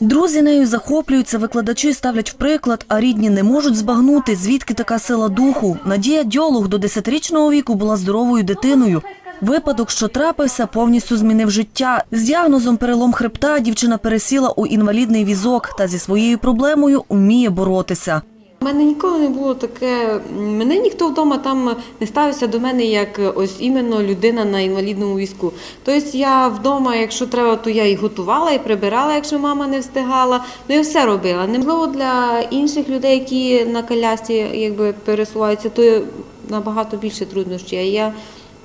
Друзі нею захоплюються, викладачі ставлять в приклад, а рідні не можуть збагнути, звідки така сила духу. Надія дьолух до 10-річного віку була здоровою дитиною. Випадок, що трапився, повністю змінив життя. З діагнозом перелом хребта дівчина пересіла у інвалідний візок та зі своєю проблемою вміє боротися. У мене ніколи не було таке. Мене ніхто вдома там не ставився до мене як ось іменно людина на інвалідному візку. Тобто я вдома, якщо треба, то я і готувала, і прибирала, якщо мама не встигала. Ну я все робила. Неможливо для інших людей, які на колясці якби пересуваються, то набагато більше труднощів. А я,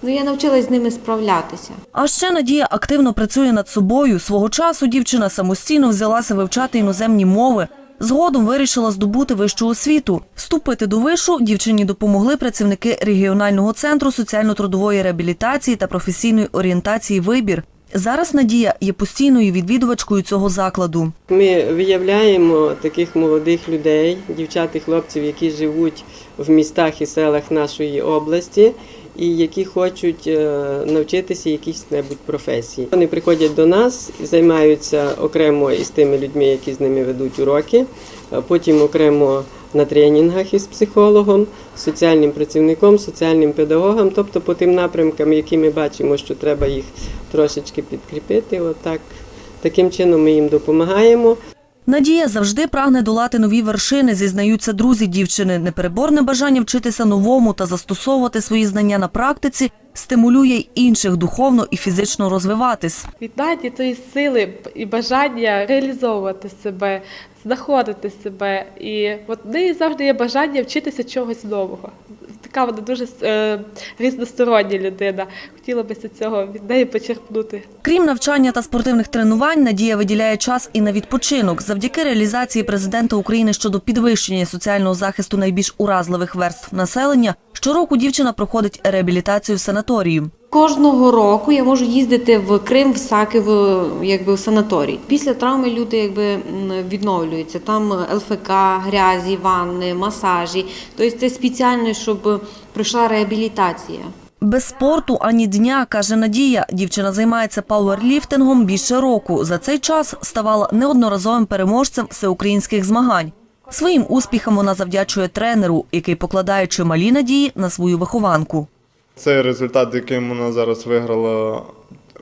ну, я навчилась з ними справлятися. А ще Надія активно працює над собою. Свого часу дівчина самостійно взялася вивчати іноземні мови. Згодом вирішила здобути вищу освіту. Вступити до вишу дівчині допомогли працівники регіонального центру соціально-трудової реабілітації та професійної орієнтації «Вибір». Зараз Надія є постійною відвідувачкою цього закладу. Ми виявляємо таких молодих людей, дівчат і хлопців, які живуть в містах і селах нашої області і які хочуть е, навчитися якійсь небудь професії. Вони приходять до нас, і займаються окремо із тими людьми, які з ними ведуть уроки, потім окремо на тренінгах із психологом, соціальним працівником, соціальним педагогом, тобто по тим напрямкам, які ми бачимо, що треба їх трошечки підкріпити. Отак. Таким чином ми їм допомагаємо. Надія завжди прагне долати нові вершини, зізнаються друзі дівчини. Непереборне бажання вчитися новому та застосовувати свої знання на практиці стимулює інших духовно і фізично розвиватись. від Наді тої сили і бажання реалізовувати себе, знаходити себе. І от неї завжди є бажання вчитися чогось нового. Така вона дуже е, різностороння людина. Хотіла б цього від неї почерпнути. Крім навчання та спортивних тренувань, Надія виділяє час і на відпочинок. Завдяки реалізації президента України щодо підвищення соціального захисту найбільш уразливих верств населення, щороку дівчина проходить реабілітацію в санаторії. Кожного року я можу їздити в Крим, в Саків, якби в санаторій. Після травми люди якби відновлюються. Там ЛФК, грязі, ванни, масажі. Тобто це спеціально, щоб пройшла реабілітація. Без спорту ані дня, каже Надія. Дівчина займається пауерліфтингом більше року. За цей час ставала неодноразовим переможцем всеукраїнських змагань. Своїм успіхам вона завдячує тренеру, який покладає чималі надії на свою вихованку. Це результат, яким вона зараз виграла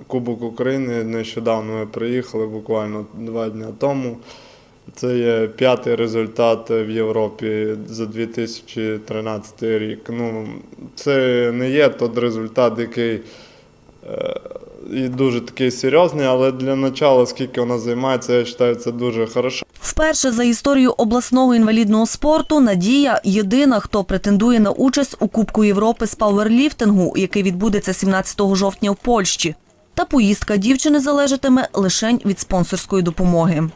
Кубок України. Нещодавно ми приїхали, буквально два дні тому. Це є п'ятий результат в Європі за 2013 рік. Ну, це не є той результат, який е, і дуже такий серйозний, але для начала, скільки вона займається, я вважаю, це дуже хорошо. Вперше за історію обласного інвалідного спорту Надія єдина, хто претендує на участь у Кубку Європи з пауерліфтингу, який відбудеться 17 жовтня в Польщі. Та поїздка дівчини залежатиме лише від спонсорської допомоги.